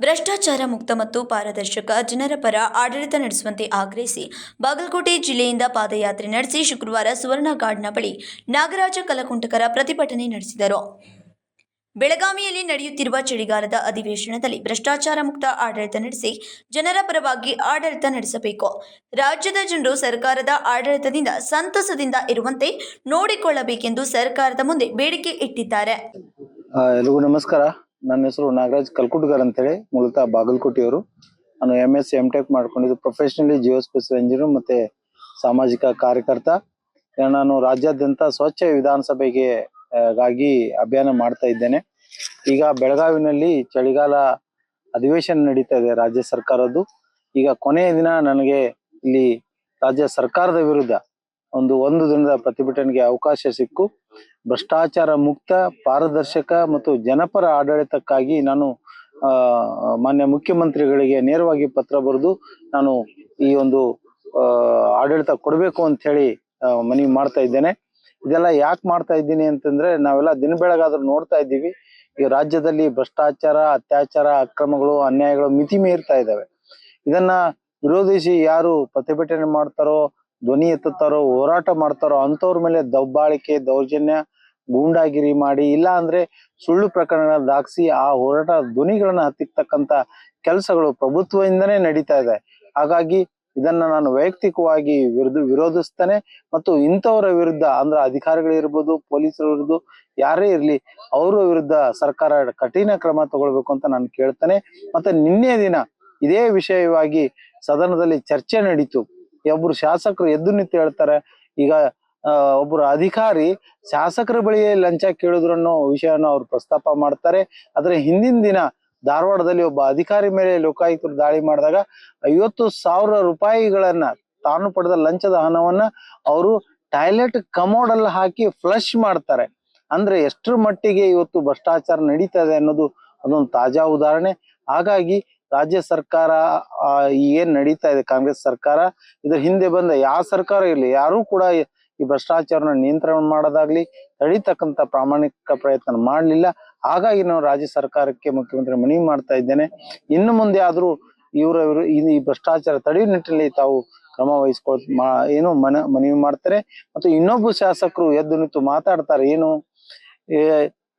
ಭ್ರಷ್ಟಾಚಾರ ಮುಕ್ತ ಮತ್ತು ಪಾರದರ್ಶಕ ಜನರ ಪರ ಆಡಳಿತ ನಡೆಸುವಂತೆ ಆಗ್ರಹಿಸಿ ಬಾಗಲಕೋಟೆ ಜಿಲ್ಲೆಯಿಂದ ಪಾದಯಾತ್ರೆ ನಡೆಸಿ ಶುಕ್ರವಾರ ಸುವರ್ಣ ಗಾರ್ಡ್ನ ಬಳಿ ನಾಗರಾಜ ಕಲಕುಂಟಕರ ಪ್ರತಿಭಟನೆ ನಡೆಸಿದರು. ಬೆಳಗಾವಿಯಲ್ಲಿ ನಡೆಯುತ್ತಿರುವ ಚಳಿಗಾಲದ ಅಧಿವೇಶನದಲ್ಲಿ ಭ್ರಷ್ಟಾಚಾರ ಮುಕ್ತ ಆಡಳಿತ ನಡೆಸಿ ಜನರ ಪರವಾಗಿ ಆಡಳಿತ ನಡೆಸಬೇಕು. ರಾಜ್ಯದ ಜನರು ಸರ್ಕಾರದ ಆಡಳಿತದಿಂದ ಸಂತಸದಿಂದ ಇರುವಂತೆ ನೋಡಿಕೊಳ್ಳಬೇಕೆಂದು ಸರ್ಕಾರದ ಮುಂದೆ ಬೇಡಿಕೆ ಇಟ್ಟಿದ್ದಾರೆ. ಎಲ್ಲರಿಗೂ ನಮಸ್ಕಾರ. ನನ್ನ ಹೆಸರು ನಾಗರಾಜ್ ಕಲ್ಕುಟ್ಗರ್ ಅಂತೇಳಿ, ಮೂಲತಃ ಬಾಗಲಕೋಟೆಯವರು. ನಾನು ಎಂ ಎಸ್ ಎಂ ಟೆಕ್ ಮಾಡ್ಕೊಂಡಿದ್ದು ಪ್ರೊಫೆಷನಲಿ ಜಿಯೋ ಸ್ಪೇಸಿಯಲ್ ಇಂಜಿನಿಯರ್ ಮತ್ತೆ ಸಾಮಾಜಿಕ ಕಾರ್ಯಕರ್ತ. ನಾನು ರಾಜ್ಯಾದ್ಯಂತ ಸ್ವಚ್ಛ ವಿಧಾನಸಭೆಗೆ ಗಾಗಿ ಅಭಿಯಾನ ಮಾಡ್ತಾ ಇದ್ದೇನೆ. ಈಗ ಬೆಳಗಾವಿನಲ್ಲಿ ಚಳಿಗಾಲ ಅಧಿವೇಶನ ನಡೀತಾ ಇದೆ ರಾಜ್ಯ ಸರ್ಕಾರದ್ದು. ಈಗ ಕೊನೆಯ ದಿನ ನನಗೆ ಇಲ್ಲಿ ರಾಜ್ಯ ಸರ್ಕಾರದ ವಿರುದ್ಧ ಒಂದು ಒಂದು ದಿನದ ಪ್ರತಿಭಟನೆಗೆ ಅವಕಾಶ ಸಿಕ್ಕು. ಭ್ರಷ್ಟಾಚಾರ ಮುಕ್ತ, ಪಾರದರ್ಶಕ ಮತ್ತು ಜನಪರ ಆಡಳಿತಕ್ಕಾಗಿ ನಾನು ಮಾನ್ಯ ಮುಖ್ಯಮಂತ್ರಿಗಳಿಗೆ ನೇರವಾಗಿ ಪತ್ರ ಬರೆದು ನಾನು ಈ ಒಂದು ಆಡಳಿತ ಕೊಡಬೇಕು ಅಂತ ಹೇಳಿ ಮನವಿ ಮಾಡ್ತಾ ಇದ್ದೇನೆ. ಇದೆಲ್ಲ ಯಾಕೆ ಮಾಡ್ತಾ ಇದ್ದೀನಿ ಅಂತಂದ್ರೆ ನಾವೆಲ್ಲ ದಿನ ಬೆಳಗಾದ್ರೂ ನೋಡ್ತಾ ಇದ್ದೀವಿ. ಈ ರಾಜ್ಯದಲ್ಲಿ ಭ್ರಷ್ಟಾಚಾರ, ಅತ್ಯಾಚಾರ, ಅಕ್ರಮಗಳು, ಅನ್ಯಾಯಗಳು ಮಿತಿ ಮೀರ್ತಾ ಇದ್ದಾವೆ. ಇದನ್ನ ವಿರೋಧಿಸಿ ಯಾರು ಪ್ರತಿಭಟನೆ ಮಾಡ್ತಾರೋ, ಧ್ವನಿ ಎತ್ತುತ್ತಾರೋ, ಹೋರಾಟ ಮಾಡ್ತಾರೋ ಅಂತವ್ರ ಮೇಲೆ ದಬ್ಬಾಳಿಕೆ ದೌರ್ಜನ್ಯ ಗೂಂಡಾಗಿರಿ ಮಾಡಿ, ಇಲ್ಲ ಅಂದ್ರೆ ಸುಳ್ಳು ಪ್ರಕರಣ ದಾಖಸಿ ಆ ಹೋರಾಟ ಧ್ವನಿಗಳನ್ನ ಹತ್ತಿಕ್ಕತಕ್ಕಂತ ಕೆಲಸಗಳು ಪ್ರಭುತ್ವದಿಂದನೇ ನಡೀತಾ ಇದೆ. ಹಾಗಾಗಿ ಇದನ್ನ ನಾನು ವೈಯಕ್ತಿಕವಾಗಿ ವಿರುದ್ಧ ವಿರೋಧಿಸ್ತಾನೆ ಮತ್ತು ಇಂಥವರ ವಿರುದ್ಧ ಅಂದ್ರೆ ಅಧಿಕಾರಿಗಳಿರ್ಬೋದು ಪೊಲೀಸರ ವಿರುದ್ಧ ಯಾರೇ ಇರಲಿ, ಅವರ ವಿರುದ್ಧ ಸರ್ಕಾರ ಕಠಿಣ ಕ್ರಮ ತಗೊಳ್ಬೇಕು ಅಂತ ನಾನು ಕೇಳ್ತೇನೆ. ಮತ್ತೆ ನಿನ್ನೆ ದಿನ ಇದೇ ವಿಷಯವಾಗಿ ಸದನದಲ್ಲಿ ಚರ್ಚೆ ನಡೀತು. ಒಬ್ರು ಶಾಸಕರು ಎದ್ದು ನಿಂತು ಹೇಳ್ತಾರೆ, ಈಗ ಆ, ಒಬ್ರು ಅಧಿಕಾರಿ ಶಾಸಕರ ಬಳಿ ಲಂಚ ಕೇಳಿದ್ರು ಅನ್ನೋ ವಿಷಯವನ್ನು ಅವ್ರು ಪ್ರಸ್ತಾಪ ಮಾಡ್ತಾರೆ. ಆದ್ರೆ ಹಿಂದಿನ ದಿನ ಧಾರವಾಡದಲ್ಲಿ ಒಬ್ಬ ಅಧಿಕಾರಿ ಮೇಲೆ ಲೋಕಾಯುಕ್ತರು ದಾಳಿ ಮಾಡಿದಾಗ ಐವತ್ತು ಸಾವಿರ ರೂಪಾಯಿಗಳನ್ನ ತಾನು ಪಡೆದ ಲಂಚದ ಹಣವನ್ನ ಅವರು ಟಾಯ್ಲೆಟ್ ಕಮೋಡ್ ಅಲ್ಲಿ ಹಾಕಿ ಫ್ಲಶ್ ಮಾಡ್ತಾರೆ. ಅಂದ್ರೆ ಎಷ್ಟರ ಮಟ್ಟಿಗೆ ಇವತ್ತು ಭ್ರಷ್ಟಾಚಾರ ನಡೀತದೆ ಅನ್ನೋದು ಅದೊಂದು ತಾಜಾ ಉದಾಹರಣೆ. ಹಾಗಾಗಿ ರಾಜ್ಯ ಸರ್ಕಾರ ಏನ್ ನಡೀತಾ ಇದೆ ಕಾಂಗ್ರೆಸ್ ಸರ್ಕಾರ ಇದ್ರ ಹಿಂದೆ ಬಂದ ಯಾವ ಸರ್ಕಾರ ಇರಲಿ ಯಾರು ಕೂಡ ಈ- ಭ್ರಷ್ಟಾಚಾರನ ನಿಯಂತ್ರಣ ಮಾಡೋದಾಗ್ಲಿ ತಡಿತಕ್ಕಂತ ಪ್ರಾಮಾಣಿಕ ಪ್ರಯತ್ನ ಮಾಡಲಿಲ್ಲ. ಹಾಗಾಗಿ ನಾವು ರಾಜ್ಯ ಸರ್ಕಾರಕ್ಕೆ ಮುಖ್ಯಮಂತ್ರಿ ಮನವಿ ಮಾಡ್ತಾ ಇದ್ದೇನೆ. ಇನ್ನು ಮುಂದೆ ಆದ್ರೂ ಇವರ ವಿರು- ಈ ಭ್ರಷ್ಟಾಚಾರ ತಡೆಯುವ ನಿಟ್ಟಿನಲ್ಲಿ ತಾವು ಕ್ರಮ ವಹಿಸ್ಕೊಳ್ ಮಾ ಏನು ಮನ ಮನವಿ ಮಾಡ್ತಾರೆ. ಮತ್ತು ಇನ್ನೊಬ್ಬ ಶಾಸಕರು ಎದ್ದು ನಿಂತು ಮಾತಾಡ್ತಾರೆ ಏನು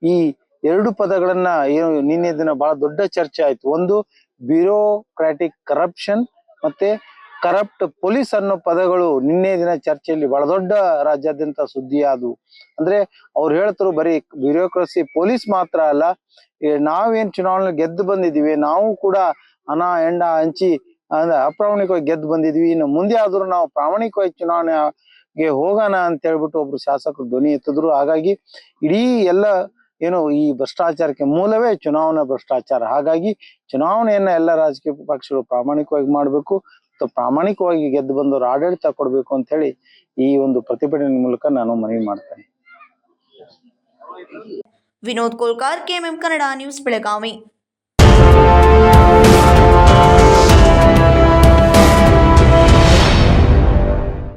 ಈ ಎರಡು ಪದಗಳನ್ನ ಏನು ನಿನ್ನೆ ದಿನ ಬಹಳ ದೊಡ್ಡ ಚರ್ಚೆ ಆಯ್ತು. ಒಂದು ಬ್ಯೂರೋಕ್ರಾಟಿಕ್ ಕರಪ್ಷನ್ ಮತ್ತೆ ಕರಪ್ಟ್ ಪೊಲೀಸ್ ಅನ್ನೋ ಪದಗಳು ನಿನ್ನೆ ದಿನ ಚರ್ಚೆಯಲ್ಲಿ ಬಹಳ ದೊಡ್ಡ ರಾಜ್ಯಾದ್ಯಂತ ಸುದ್ದಿ ಆದವು ಅಂದ್ರೆ ಅವ್ರು ಹೇಳ್ತರು ಬರೀ ಬ್ಯೂರೋಕ್ರಸಿ ಪೊಲೀಸ್ ಮಾತ್ರ ಅಲ್ಲ ನಾವೇನ್ ಚುನಾವಣೆ ಗೆದ್ದು ಬಂದಿದೀವಿ ನಾವು ಕೂಡ ಹಣ ಎಂಡ ಹಂಚಿ, ಅಂದ್ರೆ ಅಪ್ರಾಮಾಣಿಕವಾಗಿ ಗೆದ್ದು ಬಂದಿದ್ವಿ ಇನ್ನು ಮುಂದೆ ಆದ್ರೂ ನಾವು ಪ್ರಾಮಾಣಿಕವಾಗಿ ಚುನಾವಣೆಗೆ ಹೋಗೋಣ ಅಂತ ಹೇಳ್ಬಿಟ್ಟು ಒಬ್ರು ಶಾಸಕರು ಧ್ವನಿ ಎತ್ತಿದ್ರು. ಹಾಗಾಗಿ ಇಡೀ ಎಲ್ಲ ಏನು ಈ ಭ್ರಷ್ಟಾಚಾರಕ್ಕೆ ಮೂಲವೇ ಚುನಾವಣಾ ಭ್ರಷ್ಟಾಚಾರ. ಹಾಗಾಗಿ ಚುನಾವಣೆಯನ್ನ ಎಲ್ಲ ರಾಜಕೀಯ ಪಕ್ಷಗಳು ಪ್ರಾಮಾಣಿಕವಾಗಿ ಮಾಡಬೇಕು. ಮತ್ತು ಪ್ರಾಮಾಣಿಕವಾಗಿ ಗೆದ್ದು ಬಂದವರು ಆಡಳಿತ ಕೊಡಬೇಕು ಅಂತ ಹೇಳಿ ಈ ಒಂದು ಪ್ರತಿಭಟನೆ ಮೂಲಕ ನಾನು ಮನವಿ ಮಾಡ್ತೇನೆ. Vinod Kolkar, KMM Kannada news Belagavi.